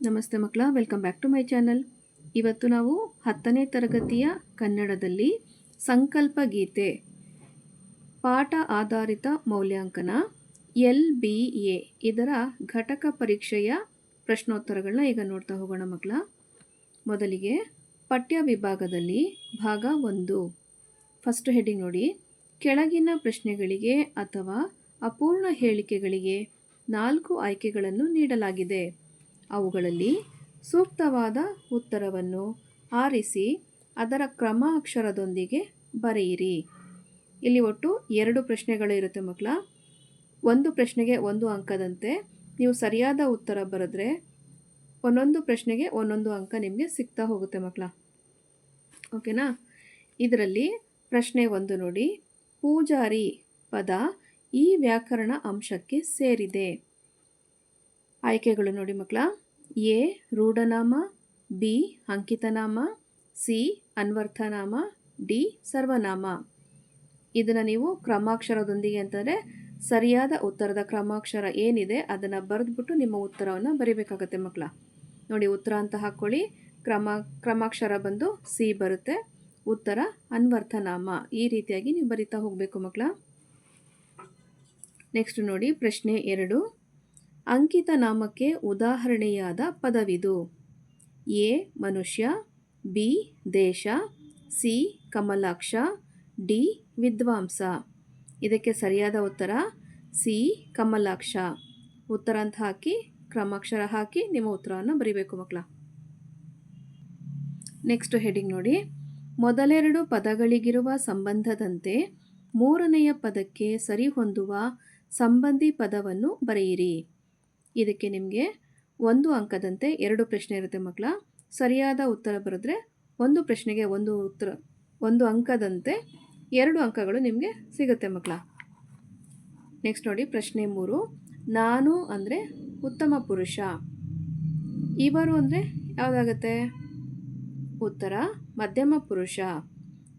ನಮಸ್ತೆ ಮಕ್ಕಳ welcome back to my channel ಇವತ್ತು ನಾವು ಹತ್ತನೇ ತರಗತಿಯ ಕನ್ನಡದಲ್ಲಿ ಸಂಕಲ್ಪ ಗೀತೆ, ಪಾಠ ಆಧಾರಿತ ಮೌಲ್ಯಾಂಕನ, ಎಲ್ ಬಿ ಎ, ಇದರ ಘಟಕ ಪರೀಕ್ಷೆಯ ಪ್ರಶ್ನೋತ್ತರಗಳನ್ನ ಈಗ ನೋಡ್ತಾ ಹೋಗೋಣ ಮಕ್ಕಳ. ಮೊದಲಿಗೆ ಪಠ್ಯ ವಿಭಾಗದಲ್ಲಿ ಭಾಗ ಒಂದು. ಫಸ್ಟ್ ಹೆಡ್ಡಿಂಗ್ ನೋಡಿ. ಕೆಳಗಿನ ಪ್ರಶ್ನೆಗಳಿಗೆ ಅಥವಾ ಅಪೂರ್ಣ ಹೇಳಿಕೆಗಳಿಗೆ ನಾಲ್ಕು ಆಯ್ಕೆಗಳನ್ನು ನೀಡಲಾಗಿದೆ. ಅವುಗಳಲ್ಲಿ ಸೂಕ್ತವಾದ ಉತ್ತರವನ್ನು ಆರಿಸಿ ಅದರ ಕ್ರಮ ಅಕ್ಷರದೊಂದಿಗೆ ಬರೆಯಿರಿ. ಇಲ್ಲಿ ಒಟ್ಟು ಎರಡು ಪ್ರಶ್ನೆಗಳು ಇರುತ್ತೆ ಮಕ್ಕಳ. ಒಂದು ಪ್ರಶ್ನೆಗೆ ಒಂದು ಅಂಕದಂತೆ ನೀವು ಸರಿಯಾದ ಉತ್ತರ ಬರೆದ್ರೆ ಒಂದೊಂದು ಪ್ರಶ್ನೆಗೆ ಒಂದೊಂದು ಅಂಕ ನಿಮಗೆ ಸಿಗ್ತಾ ಹೋಗುತ್ತೆ ಮಕ್ಕಳ. ಓಕೆನಾ? ಇದರಲ್ಲಿ ಪ್ರಶ್ನೆ ಒಂದು ನೋಡಿ. ಪೂಜಾರಿ ಪದ ಈ ವ್ಯಾಕರಣ ಅಂಶಕ್ಕೆ ಸೇರಿದೆ. ಆಯ್ಕೆಗಳು ನೋಡಿ ಮಕ್ಕಳ. ಎ, ರೂಢನಾಮ, ಬಿ, ಅಂಕಿತನಾಮ, ಸಿ, ಅನ್ವರ್ಥನಾಮ, ಡಿ, ಸರ್ವನಾಮ. ಇದನ್ನು ನೀವು ಕ್ರಮಾಕ್ಷರದೊಂದಿಗೆ ಅಂತಂದರೆ ಸರಿಯಾದ ಉತ್ತರದ ಕ್ರಮಾಕ್ಷರ ಏನಿದೆ ಅದನ್ನು ಬರೆದ್ಬಿಟ್ಟು ನಿಮ್ಮ ಉತ್ತರವನ್ನು ಬರೀಬೇಕಾಗತ್ತೆ ಮಕ್ಕಳ. ನೋಡಿ ಉತ್ತರ ಅಂತ ಹಾಕ್ಕೊಳ್ಳಿ ಕ್ರಮ, ಕ್ರಮಾಕ್ಷರ ಬಂದು ಸಿ ಬರುತ್ತೆ. ಉತ್ತರ ಅನ್ವರ್ಥನಾಮ. ಈ ರೀತಿಯಾಗಿ ನೀವು ಬರಿತಾ ಹೋಗಬೇಕು ಮಕ್ಕಳ. ನೆಕ್ಸ್ಟ್ ನೋಡಿ ಪ್ರಶ್ನೆ ಎರಡು. ಅಂಕಿತ ನಾಮಕ್ಕೆ ಉದಾಹರಣೆಯಾದ ಪದವಿದು. ಎ. ಮನುಷ್ಯ, ಬಿ. ದೇಶ, ಸಿ. ಕಮಲಾಕ್ಷ, ಡಿ. ವಿದ್ವಾಂಸ. ಇದಕ್ಕೆ ಸರಿಯಾದ ಉತ್ತರ, ಸಿ. ಕಮಲಾಕ್ಷ. ಉತ್ತರ ಅಂತ ಹಾಕಿ, ಕ್ರಮಾಕ್ಷರ ಹಾಕಿ ನಿಮ್ಮ ಉತ್ತರವನ್ನು ಬರೀಬೇಕು ಮಕ್ಕಳ. ನೆಕ್ಸ್ಟ್ ಹೆಡಿಂಗ್ ನೋಡಿ. ಮೊದಲೆರಡು ಪದಗಳಿಗಿರುವ ಸಂಬಂಧದಂತೆ ಮೂರನೆಯ ಪದಕ್ಕೆ ಸರಿಹೊಂದುವ ಸಂಬಂಧಿ ಪದವನ್ನು ಬರೆಯಿರಿ. ಇದಕ್ಕೆ ನಿಮಗೆ ಒಂದು ಅಂಕದಂತೆ ಎರಡು ಪ್ರಶ್ನೆ ಇರುತ್ತೆ ಮಕ್ಕಳ ಸರಿಯಾದ ಉತ್ತರ ಬರೆದ್ರೆ ಒಂದು ಪ್ರಶ್ನೆಗೆ ಒಂದು ಉತ್ತರ, ಒಂದು ಅಂಕದಂತೆ ಎರಡು ಅಂಕಗಳು ನಿಮಗೆ ಸಿಗುತ್ತೆ ಮಕ್ಕಳ ನೆಕ್ಸ್ಟ್ ನೋಡಿ, ಪ್ರಶ್ನೆ ಮೂರು. ನಾನು ಅಂದರೆ ಉತ್ತಮ ಪುರುಷ. ಇವರು ಅಂದರೆ ಯಾವುದಾಗತ್ತೆ? ಉತ್ತರ, ಮಧ್ಯಮ ಪುರುಷ.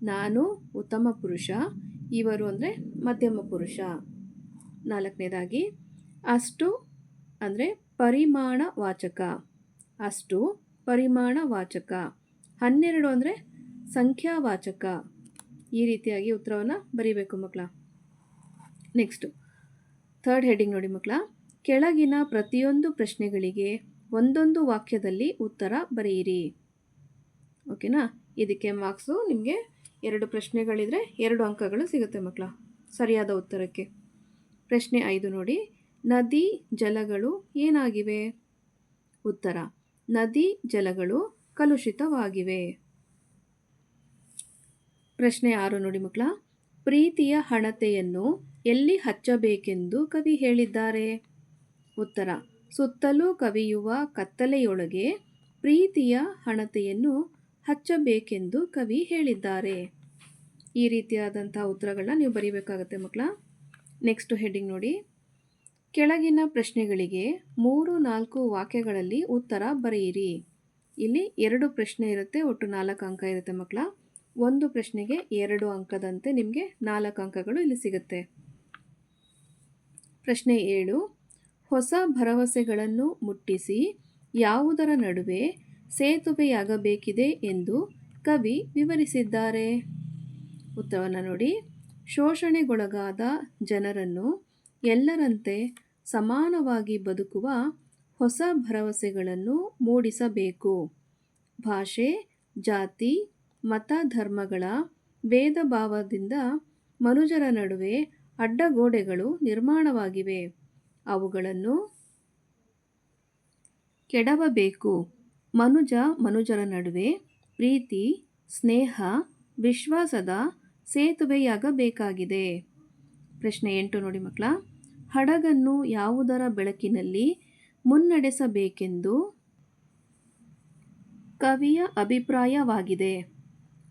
ನಾನು ಉತ್ತಮ ಪುರುಷ, ಇವರು ಅಂದರೆ ಮಧ್ಯಮ ಪುರುಷ. ನಾಲ್ಕನೇದಾಗಿ, ಅಷ್ಟು ಅಂದರೆ ಪರಿಮಾಣ ವಾಚಕ. ಅಷ್ಟು ಪರಿಮಾಣ ವಾಚಕ. ಹನ್ನೆರಡು ಅಂದರೆ ಸಂಖ್ಯಾವಾಚಕ ಈ ರೀತಿಯಾಗಿ ಉತ್ತರವನ್ನು ಬರೀಬೇಕು ಮಕ್ಕಳ. ನೆಕ್ಸ್ಟು ಥರ್ಡ್ ಹೆಡ್ಡಿಂಗ್ ನೋಡಿ ಮಕ್ಕಳ. ಕೆಳಗಿನ ಪ್ರತಿಯೊಂದು ಪ್ರಶ್ನೆಗಳಿಗೆ ಒಂದೊಂದು ವಾಕ್ಯದಲ್ಲಿ ಉತ್ತರ ಬರೆಯಿರಿ. ಓಕೆನಾ? ಇದಕ್ಕೆ ಮಾರ್ಕ್ಸು ನಿಮಗೆ ಎರಡು ಪ್ರಶ್ನೆಗಳಿದ್ರೆ ಎರಡು ಅಂಕಗಳು ಸಿಗುತ್ತೆ ಮಕ್ಕಳ. ಸರಿಯಾದ ಉತ್ತರಕ್ಕೆ. ಪ್ರಶ್ನೆ ಐದು ನೋಡಿ. ನದಿ ಜಲಗಳು ಏನಾಗಿವೆ? ಉತ್ತರ. ನದಿ ಜಲಗಳು ಕಲುಷಿತವಾಗಿವೆ. ಪ್ರಶ್ನೆ ಆರು ನೋಡಿ ಮಕ್ಕಳ. ಪ್ರೀತಿಯ ಹಣತೆಯನ್ನು ಎಲ್ಲಿ ಹಚ್ಚಬೇಕೆಂದು ಕವಿ ಹೇಳಿದ್ದಾರೆ? ಉತ್ತರ. ಸುತ್ತಲೂ ಕವಿಯುವ ಕತ್ತಲೆಯೊಳಗೆ ಪ್ರೀತಿಯ ಹಣತೆಯನ್ನು ಹಚ್ಚಬೇಕೆಂದು ಕವಿ ಹೇಳಿದ್ದಾರೆ. ಈ ರೀತಿಯಾದಂಥ ಉತ್ತರಗಳನ್ನ ನೀವು ಬರೀಬೇಕಾಗತ್ತೆ ಮಕ್ಕಳ. ನೆಕ್ಸ್ಟ್ ಹೆಡ್ಡಿಂಗ್ ನೋಡಿ. ಕೆಳಗಿನ ಪ್ರಶ್ನೆಗಳಿಗೆ ಮೂರು ನಾಲ್ಕು ವಾಕ್ಯಗಳಲ್ಲಿ ಉತ್ತರ ಬರೆಯಿರಿ. ಇಲ್ಲಿ ಎರಡು ಪ್ರಶ್ನೆ ಇರುತ್ತೆ, ಒಟ್ಟು ನಾಲ್ಕು ಅಂಕ ಇರುತ್ತೆ ಮಕ್ಕಳ. ಒಂದು ಪ್ರಶ್ನೆಗೆ ಎರಡು ಅಂಕದಂತೆ ನಿಮಗೆ ನಾಲ್ಕು ಅಂಕಗಳು ಇಲ್ಲಿ ಸಿಗುತ್ತೆ. ಪ್ರಶ್ನೆ ಏಳು, ಹೊಸ ಭರವಸೆಗಳನ್ನು ಮುಟ್ಟಿಸಿ ಯಾವುದರ ನಡುವೆ ಸೇತುವೆಯಾಗಬೇಕಿದೆ ಎಂದು ಕವಿ ವಿವರಿಸಿದ್ದಾರೆ. ಉತ್ತರವನ್ನು ನೋಡಿ. ಶೋಷಣೆಗೊಳಗಾದ ಜನರನ್ನು ಎಲ್ಲರಂತೆ ಸಮಾನವಾಗಿ ಬದುಕುವ ಹೊಸ ಭರವಸೆಗಳನ್ನು ಮೂಡಿಸಬೇಕು. ಭಾಷೆ, ಜಾತಿ, ಮತ ಧರ್ಮಗಳ ಭೇದ ಭಾವದಿಂದ ಮನುಜರ ನಡುವೆ ಅಡ್ಡಗೋಡೆಗಳು ನಿರ್ಮಾಣವಾಗಿವೆ. ಅವುಗಳನ್ನು ಕೆಡವಬೇಕು. ಮನುಜ ಮನುಜರ ನಡುವೆ ಪ್ರೀತಿ, ಸ್ನೇಹ, ವಿಶ್ವಾಸದ ಸೇತುವೆಯಾಗಬೇಕಾಗಿದೆ. ಪ್ರಶ್ನೆ ಎಂಟು ನೋಡಿ ಮಕ್ಕಳ. ಹಡಗನ್ನು ಯಾವುದರ ಬೆಳಕಿನಲ್ಲಿ ಮುನ್ನಡೆಸಬೇಕೆಂದು ಕವಿಯ ಅಭಿಪ್ರಾಯವಾಗಿದೆ.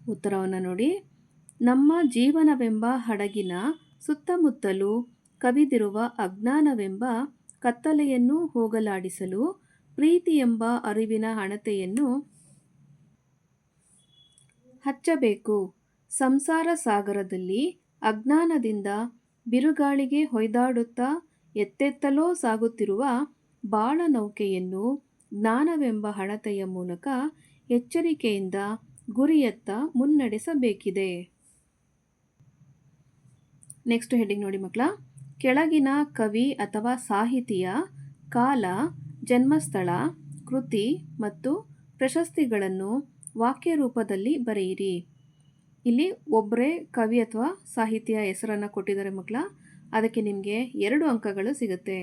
ಉತ್ತರವನ್ನು ನೋಡಿ. ನಮ್ಮ ಜೀವನವೆಂಬ ಹಡಗಿನ ಸುತ್ತಮುತ್ತಲೂ ಕವಿದಿರುವ ಅಜ್ಞಾನವೆಂಬ ಕತ್ತಲೆಯನ್ನು ಹೋಗಲಾಡಿಸಲು ಪ್ರೀತಿ ಎಂಬ ಅರಿವಿನ ಹಣತೆಯನ್ನು ಹಚ್ಚಬೇಕು. ಸಂಸಾರ ಸಾಗರದಲ್ಲಿ ಅಜ್ಞಾನದಿಂದ ಬಿರುಗಾಳಿಗೆ ಹೊಯ್ದಾಡುತ್ತಾ ಎತ್ತೆತ್ತಲೋ ಸಾಗುತ್ತಿರುವ ಬಾಳನೌಕೆಯನ್ನು ಜ್ಞಾನವೆಂಬ ಹಣತೆಯ ಮೂಲಕ ಎಚ್ಚರಿಕೆಯಿಂದ ಗುರಿಯತ್ತ ಮುನ್ನಡೆಸಬೇಕಿದೆ. ನೆಕ್ಸ್ಟ್ ಹೆಡ್ಡಿಂಗ್ ನೋಡಿ ಮಕ್ಕಳ. ಕೆಳಗಿನ ಕವಿ ಅಥವಾ ಸಾಹಿತಿಯ ಕಾಲ, ಜನ್ಮಸ್ಥಳ, ಕೃತಿ ಮತ್ತು ಪ್ರಶಸ್ತಿಗಳನ್ನು ವಾಕ್ಯ ರೂಪದಲ್ಲಿ ಬರೆಯಿರಿ. ಇಲ್ಲಿ ಒಬ್ಬರೇ ಕವಿ ಅಥವಾ ಸಾಹಿತ್ಯ ಹೆಸರನ್ನು ಕೊಟ್ಟಿದ್ದಾರೆ ಮಕ್ಕಳ. ಅದಕ್ಕೆ ನಿಮಗೆ ಎರಡು ಅಂಕಗಳು ಸಿಗುತ್ತೆ.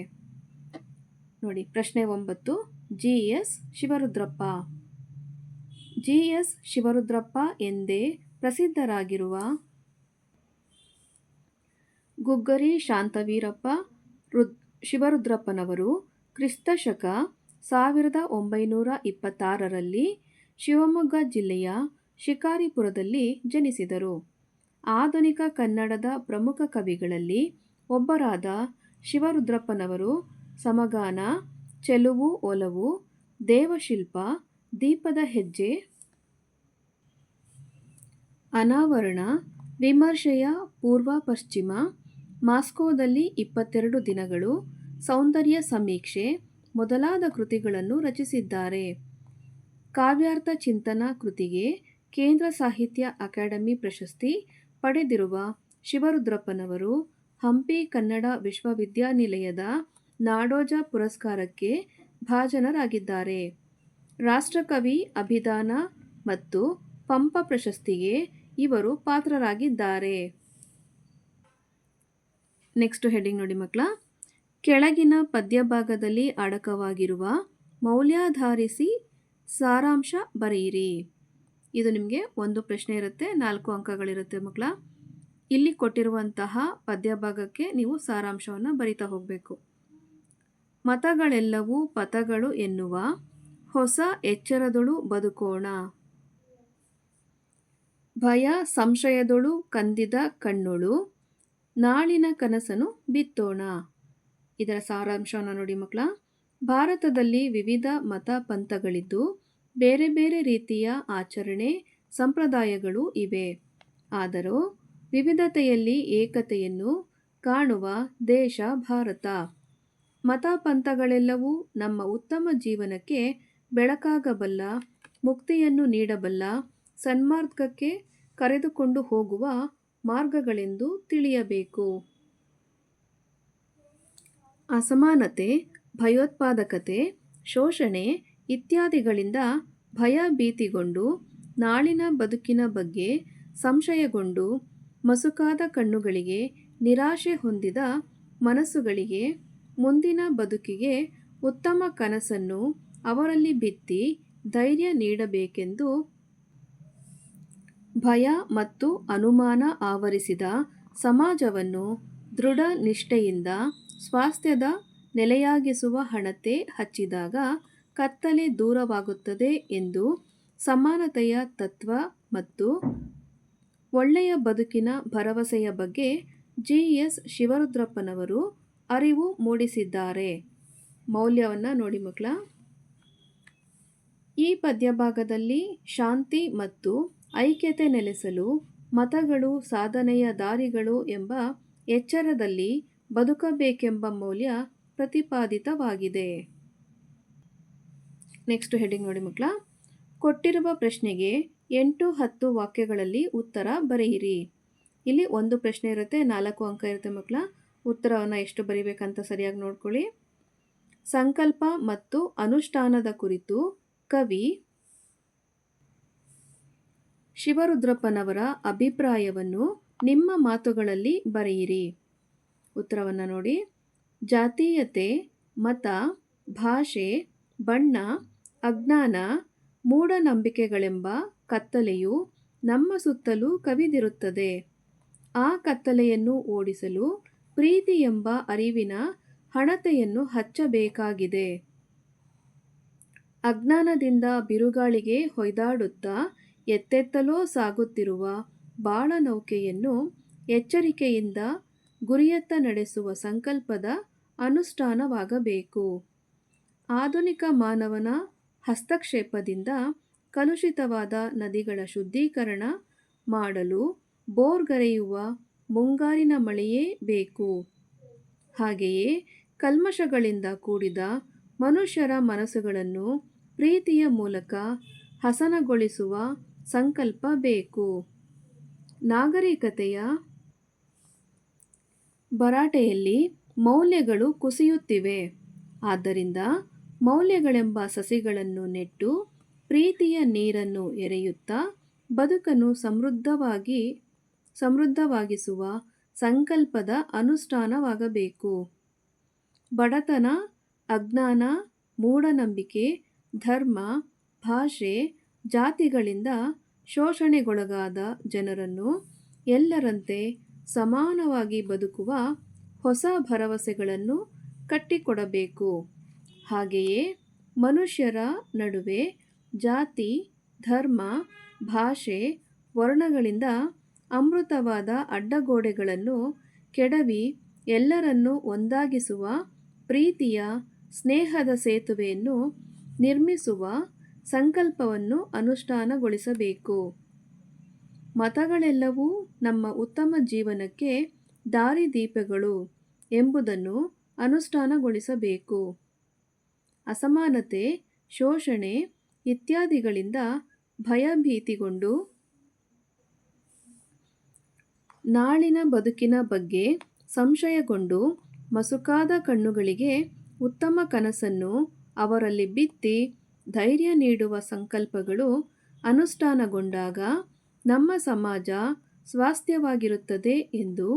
ನೋಡಿ, ಪ್ರಶ್ನೆ ಒಂಬತ್ತು. G S Shivarudrappa. G S Shivarudrappa ಎಂದೇ ಪ್ರಸಿದ್ಧರಾಗಿರುವ ಗುಗ್ಗರಿ ಶಾಂತವೀರಪ್ಪ, ರುದ್ ಶಿವರುದ್ರಪ್ಪನವರು ಕ್ರಿಸ್ತಶಕ ಸಾವಿರದ ಒಂಬೈನೂರ ಇಪ್ಪತ್ತಾರರಲ್ಲಿ ಶಿವಮೊಗ್ಗ ಜಿಲ್ಲೆಯ ಶಿಕಾರಿಪುರದಲ್ಲಿ ಜನಿಸಿದರು. ಆಧುನಿಕ ಕನ್ನಡದ ಪ್ರಮುಖ ಕವಿಗಳಲ್ಲಿ ಒಬ್ಬರಾದ ಶಿವರುದ್ರಪ್ಪನವರು ಸಮಗಾನ, ಚೆಲುವು, ಒಲವು, ದೇವಶಿಲ್ಪ, ದೀಪದ ಹೆಜ್ಜೆ, ಅನಾವರಣ, ವಿಮರ್ಶೆಯ ಪೂರ್ವ ಪಶ್ಚಿಮ, ಮಾಸ್ಕೋದಲ್ಲಿ ಇಪ್ಪತ್ತೆರಡು ದಿನಗಳು, ಸೌಂದರ್ಯ ಸಮೀಕ್ಷೆ ಮೊದಲಾದ ಕೃತಿಗಳನ್ನು ರಚಿಸಿದ್ದಾರೆ. ಕಾವ್ಯಾರ್ಥ ಚಿಂತನ ಕೃತಿಗೆ ಕೇಂದ್ರ ಸಾಹಿತ್ಯ ಅಕಾಡೆಮಿ ಪ್ರಶಸ್ತಿ ಪಡೆದಿರುವ ಶಿವರುದ್ರಪ್ಪನವರು ಹಂಪಿ ಕನ್ನಡ ವಿಶ್ವವಿದ್ಯಾನಿಲಯದ ನಾಡೋಜ ಪುರಸ್ಕಾರಕ್ಕೆ ಭಾಜನರಾಗಿದ್ದಾರೆ. ರಾಷ್ಟ್ರಕವಿ ಅಭಿದಾನ ಮತ್ತು ಪಂಪ ಪ್ರಶಸ್ತಿಗೆ ಇವರು ಪಾತ್ರರಾಗಿದ್ದಾರೆ. ನೆಕ್ಸ್ಟ್ ಹೆಡಿಂಗ್ ನೋಡಿ ಮಕ್ಕಳ. ಕೆಳಗಿನ ಪದ್ಯಭಾಗದಲ್ಲಿ ಅಡಕವಾಗಿರುವ ಮೌಲ್ಯಾಧಾರಿಸಿ ಸಾರಾಂಶ ಬರೆಯಿರಿ. ಇದು ನಿಮಗೆ ಒಂದು ಪ್ರಶ್ನೆ ಇರುತ್ತೆ, ನಾಲ್ಕು ಅಂಕಗಳಿರುತ್ತೆ ಮಕ್ಕಳ. ಇಲ್ಲಿ ಕೊಟ್ಟಿರುವಂತಹ ಪದ್ಯಭಾಗಕ್ಕೆ ನೀವು ಸಾರಾಂಶವನ್ನು ಬರಿತಾ ಹೋಗಬೇಕು. ಮತಗಳೆಲ್ಲವೂ ಪಥಗಳು ಎನ್ನುವ ಹೊಸ ಎಚ್ಚರದೊಳು ಬದುಕೋಣ. ಭಯ ಸಂಶಯದೊಳು ಕಂದಿದ ಕಣ್ಣುಳು, ನಾಳಿನ ಕನಸನ್ನು ಬಿತ್ತೋಣ. ಇದರ ಸಾರಾಂಶವನ್ನು ನೋಡಿ ಮಕ್ಕಳ. ಭಾರತದಲ್ಲಿ ವಿವಿಧ ಮತ ಪಂಥಗಳಿದ್ದು ಬೇರೆ ಬೇರೆ ರೀತಿಯ ಆಚರಣೆ ಸಂಪ್ರದಾಯಗಳು ಇವೆ. ಆದರೂ ವಿವಿಧತೆಯಲ್ಲಿ ಏಕತೆಯನ್ನು ಕಾಣುವ ದೇಶ ಭಾರತ. ಮತ ಪಂಥಗಳೆಲ್ಲವೂ ನಮ್ಮ ಉತ್ತಮ ಜೀವನಕ್ಕೆ ಬೆಳಕಾಗಬಲ್ಲ, ಮುಕ್ತಿಯನ್ನು ನೀಡಬಲ್ಲ, ಸನ್ಮಾರ್ಗಕ್ಕೆ ಕರೆದುಕೊಂಡು ಹೋಗುವ ಮಾರ್ಗಗಳೆಂದು ತಿಳಿಯಬೇಕು. ಅಸಮಾನತೆ, ಭಯೋತ್ಪಾದಕತೆ, ಶೋಷಣೆ ಇತ್ಯಾದಿಗಳಿಂದ ಭಯ ಭೀತಿಗೊಂಡು, ನಾಳಿನ ಬದುಕಿನ ಬಗ್ಗೆ ಸಂಶಯಗೊಂಡು, ಮಸುಕಾದ ಕಣ್ಣುಗಳಿಗೆ ನಿರಾಶೆ ಹೊಂದಿದ ಮನಸ್ಸುಗಳಿಗೆ ಮುಂದಿನ ಬದುಕಿಗೆ ಉತ್ತಮ ಕನಸನ್ನು ಅವರಲ್ಲಿ ಬಿತ್ತಿ ಧೈರ್ಯ ನೀಡಬೇಕೆಂದು ಭಯ ಮತ್ತು ಅನುಮಾನ ಆವರಿಸಿದ ಸಮಾಜವನ್ನು ದೃಢ ನಿಷ್ಠೆಯಿಂದ ಸ್ವಾಸ್ಥ್ಯದ ನೆಲೆಯಾಗಿಸುವ ಹಣತೆ ಹಚ್ಚಿದಾಗ ಕತ್ತಲೆ ದೂರವಾಗುತ್ತದೆ ಎಂದು ಸಮಾನತೆಯ ತತ್ವ ಮತ್ತು ಒಳ್ಳೆಯ ಬದುಕಿನ ಭರವಸೆಯ ಬಗ್ಗೆ ಜಿ ಎಸ್ ಶಿವರುದ್ರಪ್ಪನವರು ಅರಿವು ಮೂಡಿಸಿದ್ದಾರೆ. ಮೌಲ್ಯವನ್ನು ನೋಡಿ ಮಕ್ಕಳ. ಈ ಪದ್ಯಭಾಗದಲ್ಲಿ ಶಾಂತಿ ಮತ್ತು ಐಕ್ಯತೆ ನೆಲೆಸಲು ಮತಗಳು, ಸಾಧನೆಯ ದಾರಿಗಳು ಎಂಬ ಎಚ್ಚರದಲ್ಲಿ ಬದುಕಬೇಕೆಂಬ ಮೌಲ್ಯ ಪ್ರತಿಪಾದಿತವಾಗಿದೆ. ನೆಕ್ಸ್ಟ್ ಹೆಡಿಂಗ್ ನೋಡಿ ಮಕ್ಕಳ. ಕೊಟ್ಟಿರುವ ಪ್ರಶ್ನೆಗೆ ಎಂಟು ಹತ್ತು ವಾಕ್ಯಗಳಲ್ಲಿ ಉತ್ತರ ಬರೆಯಿರಿ. ಇಲ್ಲಿ ಒಂದು ಪ್ರಶ್ನೆ ಇರುತ್ತೆ, ನಾಲ್ಕು ಅಂಕ ಇರುತ್ತೆ ಮಕ್ಕಳ. ಉತ್ತರವನ್ನು ಎಷ್ಟು ಬರಿಬೇಕಂತ ಸರಿಯಾಗಿ ನೋಡ್ಕೊಳ್ಳಿ. ಸಂಕಲ್ಪ ಮತ್ತು ಅನುಷ್ಠಾನದ ಕುರಿತು ಕವಿ ಶಿವರುದ್ರಪ್ಪನವರ ಅಭಿಪ್ರಾಯವನ್ನು ನಿಮ್ಮ ಮಾತುಗಳಲ್ಲಿ ಬರೆಯಿರಿ. ಉತ್ತರವನ್ನು ನೋಡಿ. ಜಾತೀಯತೆ, ಮತ, ಭಾಷೆ, ಬಣ್ಣ ಅಜ್ಞಾನ ಮೂಢನಂಬಿಕೆಗಳೆಂಬ ಕತ್ತಲೆಯು ನಮ್ಮ ಸುತ್ತಲೂ ಕವಿದಿರುತ್ತದೆ. ಆ ಕತ್ತಲೆಯನ್ನು ಓಡಿಸಲು ಪ್ರೀತಿ ಎಂಬ ಅರಿವಿನ ಹಣತೆಯನ್ನು ಹಚ್ಚಬೇಕಾಗಿದೆ. ಅಜ್ಞಾನದಿಂದ ಬಿರುಗಾಳಿಗೆ ಹೊಯ್ದಾಡುತ್ತಾ ಎತ್ತೆತ್ತಲೋ ಸಾಗುತ್ತಿರುವ ಬಾಳನೌಕೆಯನ್ನು ಎಚ್ಚರಿಕೆಯಿಂದ ಗುರಿಯತ್ತ ನಡೆಸುವ ಸಂಕಲ್ಪದ ಅನುಷ್ಠಾನವಾಗಬೇಕು. ಆಧುನಿಕ ಮಾನವನ ಹಸ್ತಕ್ಷೇಪದಿಂದ ಕಲುಷಿತವಾದ ನದಿಗಳ ಶುದ್ಧೀಕರಣ ಮಾಡಲು ಬೋರ್ಗರೆಯುವ ಮುಂಗಾರಿನ ಮಳೆಯೇ ಬೇಕು. ಹಾಗೆಯೇ ಕಲ್ಮಶಗಳಿಂದ ಕೂಡಿದ ಮನುಷ್ಯರ ಮನಸ್ಸುಗಳನ್ನು ಪ್ರೀತಿಯ ಮೂಲಕ ಹಸನಗೊಳಿಸುವ ಸಂಕಲ್ಪ ಬೇಕು. ನಾಗರಿಕತೆಯ ಭರಾಟೆಯಲ್ಲಿ ಮೌಲ್ಯಗಳು ಕುಸಿಯುತ್ತಿವೆ. ಆದ್ದರಿಂದ ಮೌಲ್ಯಗಳೆಂಬ ಸಸಿಗಳನ್ನು ನೆಟ್ಟು ಪ್ರೀತಿಯ ನೀರನ್ನು ಎರೆಯುತ್ತಾ ಬದುಕನ್ನು ಸಮೃದ್ಧವಾಗಿ, ಸಮೃದ್ಧವಾಗಿಸುವ ಸಂಕಲ್ಪದ ಅನುಷ್ಠಾನವಾಗಬೇಕು. ಬಡತನ, ಅಜ್ಞಾನ, ಮೂಢನಂಬಿಕೆ, ಧರ್ಮ, ಭಾಷೆ, ಜಾತಿಗಳಿಂದ ಶೋಷಣೆಗೊಳಗಾದ ಜನರನ್ನು ಎಲ್ಲರಂತೆ ಸಮಾನವಾಗಿ ಬದುಕುವ ಹೊಸ ಭರವಸೆಗಳನ್ನು ಕಟ್ಟಿಕೊಡಬೇಕು. ಹಾಗೆಯೇ ಮನುಷ್ಯರ ನಡುವೆ ಜಾತಿ, ಧರ್ಮ, ಭಾಷೆ, ವರ್ಣಗಳಿಂದ ಅಮೃತವಾದ ಅಡ್ಡಗೋಡೆಗಳನ್ನು ಕೆಡವಿ ಎಲ್ಲರನ್ನೂ ಒಂದಾಗಿಸುವ ಪ್ರೀತಿಯ ಸ್ನೇಹದ ಸೇತುವೆಯನ್ನು ನಿರ್ಮಿಸುವ ಸಂಕಲ್ಪವನ್ನು ಅನುಷ್ಠಾನಗೊಳಿಸಬೇಕು. ಮತಗಳೆಲ್ಲವೂ ನಮ್ಮ ಉತ್ತಮ ಜೀವನಕ್ಕೆ ದಾರಿದೀಪಗಳು ಎಂಬುದನ್ನು ಅನುಷ್ಠಾನಗೊಳಿಸಬೇಕು. ಅಸಮಾನತೆ, ಶೋಷಣೆ ಇತ್ಯಾದಿಗಳಿಂದ ಭಯಭೀತಿಗೊಂಡು ನಾಳಿನ ಬದುಕಿನ ಬಗ್ಗೆ ಸಂಶಯಗೊಂಡು ಮಸುಕಾದ ಕಣ್ಣುಗಳಿಗೆ ಉತ್ತಮ ಕನಸನ್ನು ಅವರಲ್ಲಿ ಬಿತ್ತಿ ಧೈರ್ಯ ನೀಡುವ ಸಂಕಲ್ಪಗಳು ಅನುಷ್ಠಾನಗೊಂಡಾಗ ನಮ್ಮ ಸಮಾಜ ಸ್ವಾಸ್ಥ್ಯವಾಗಿರುತ್ತದೆ ಎಂದು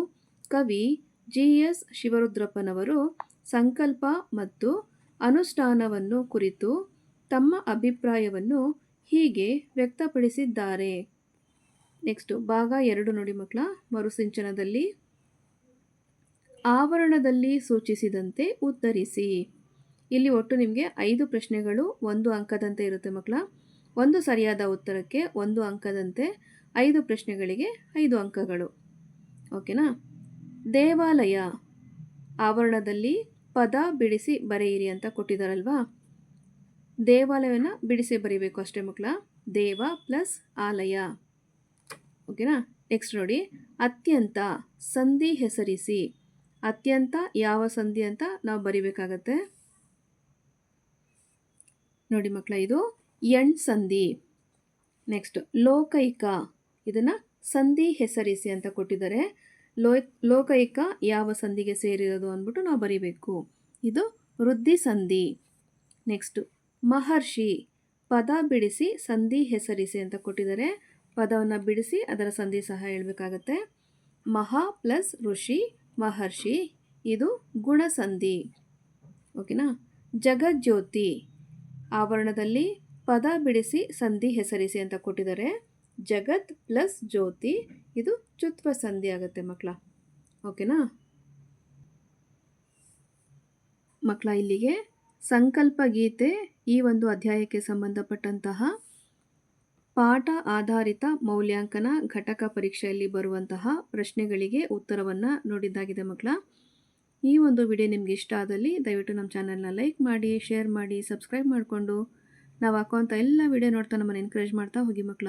ಕವಿ ಜಿ ಎಸ್ ಶಿವರುದ್ರಪ್ಪನವರು ಸಂಕಲ್ಪ ಮತ್ತು ಅನುಷ್ಠಾನವನ್ನು ಕುರಿತು ತಮ್ಮ ಅಭಿಪ್ರಾಯವನ್ನು ಹೀಗೆ ವ್ಯಕ್ತಪಡಿಸಿದ್ದಾರೆ. ನೆಕ್ಸ್ಟು ಭಾಗ ಎರಡು ನೋಡಿ ಮಕ್ಕಳ. ಮರುಸಿಂಚನದಲ್ಲಿ ಆವರಣದಲ್ಲಿ ಸೂಚಿಸಿದಂತೆ ಉತ್ತರಿಸಿ. ಇಲ್ಲಿ ಒಟ್ಟು ನಿಮಗೆ ಐದು ಪ್ರಶ್ನೆಗಳು, ಒಂದು ಅಂಕದಂತೆ ಇರುತ್ತೆ ಮಕ್ಕಳ. ಒಂದು ಸರಿಯಾದ ಉತ್ತರಕ್ಕೆ ಒಂದು ಅಂಕದಂತೆ ಐದು ಪ್ರಶ್ನೆಗಳಿಗೆ ಐದು ಅಂಕಗಳು. ಓಕೆನಾ? ದೇವಾಲಯ. ಆವರಣದಲ್ಲಿ ಪದ ಬಿಡಿಸಿ ಬರೆಯಿರಿ ಅಂತ ಕೊಟ್ಟಿದ್ದಾರಲ್ವಾ? ದೇವಾಲಯವನ್ನು ಬಿಡಿಸಿ ಬರೀಬೇಕು ಅಷ್ಟೇ ಮಕ್ಕಳ. ದೇವ ಪ್ಲಸ್ ಆಲಯ. ಓಕೆನಾ? ನೆಕ್ಸ್ಟ್ ನೋಡಿ. ಅತ್ಯಂತ ಸಂಧಿ ಹೆಸರಿಸಿ. ಅತ್ಯಂತ ಯಾವ ಸಂಧಿ ಅಂತ ನಾವು ಬರಿಬೇಕಾಗತ್ತೆ? ನೋಡಿ ಮಕ್ಕಳ, ಇದು ಎಣ್ ಸಂಧಿ. ನೆಕ್ಸ್ಟ್ ಲೋಕೈಕ. ಇದನ್ನು ಸಂಧಿ ಹೆಸರಿಸಿ ಅಂತ ಕೊಟ್ಟಿದ್ದಾರೆ. ಲೋಕೈಕ ಯಾವ ಸಂಧಿಗೆ ಸೇರಿರೋದು ಅಂದ್ಬಿಟ್ಟು ನಾವು ಬರೀಬೇಕು. ಇದು ವೃದ್ಧಿ ಸಂಧಿ. ನೆಕ್ಸ್ಟು ಮಹರ್ಷಿ. ಪದ ಬಿಡಿಸಿ ಸಂಧಿ ಹೆಸರಿಸಿ ಅಂತ ಕೊಟ್ಟಿದ್ದಾರೆ. ಪದವನ್ನು ಬಿಡಿಸಿ ಅದರ ಸಂಧಿ ಸಹ ಹೇಳಬೇಕಾಗತ್ತೆ. ಮಹಾ ಪ್ಲಸ್ ಋಷಿ, ಮಹರ್ಷಿ. ಇದು ಗುಣಸಂಧಿ. ಓಕೆನಾ? ಜಗಜ್ಯೋತಿ. ಆವರಣದಲ್ಲಿ ಪದ ಬಿಡಿಸಿ ಸಂಧಿ ಹೆಸರಿಸಿ ಅಂತ ಕೊಟ್ಟಿದ್ದಾರೆ. ಜಗತ್ ಪ್ಲಸ್ ಜ್ಯೋತಿ ಇದು ಚುತ್ವ ಸಂಧಿ ಆಗುತ್ತೆ ಮಕ್ಕಳ ಓಕೆನಾ? ಮಕ್ಕಳ ಇಲ್ಲಿಗೆ ಸಂಕಲ್ಪ ಗೀತೆ ಈ ಒಂದು ಅಧ್ಯಾಯಕ್ಕೆ ಸಂಬಂಧಪಟ್ಟಂತಹ ಪಾಠ ಆಧಾರಿತ ಮೌಲ್ಯಾಂಕನ ಘಟಕ ಪರೀಕ್ಷೆಯಲ್ಲಿ ಬರುವಂತಹ ಪ್ರಶ್ನೆಗಳಿಗೆ ಉತ್ತರವನ್ನು ನೋಡಿದ್ದಾಗಿದೆ ಮಕ್ಕಳ ಈ ಒಂದು ವಿಡಿಯೋ ನಿಮ್ಗೆ ಇಷ್ಟ ಆದಲ್ಲಿ ದಯವಿಟ್ಟು ನಮ್ಮ ಚಾನಲ್ನ ಲೈಕ್ ಮಾಡಿ, ಶೇರ್ ಮಾಡಿ, ಸಬ್ಸ್ಕ್ರೈಬ್ ಮಾಡಿಕೊಂಡು. ನಾವು ಹಾಕುವಂಥ ಎಲ್ಲ ವಿಡಿಯೋ ನೋಡ್ತಾ ನಮ್ಮನ್ನು ಎನ್ಕರೇಜ್ ಮಾಡ್ತಾ ಹೋಗಿ ಮಕ್ಕಳ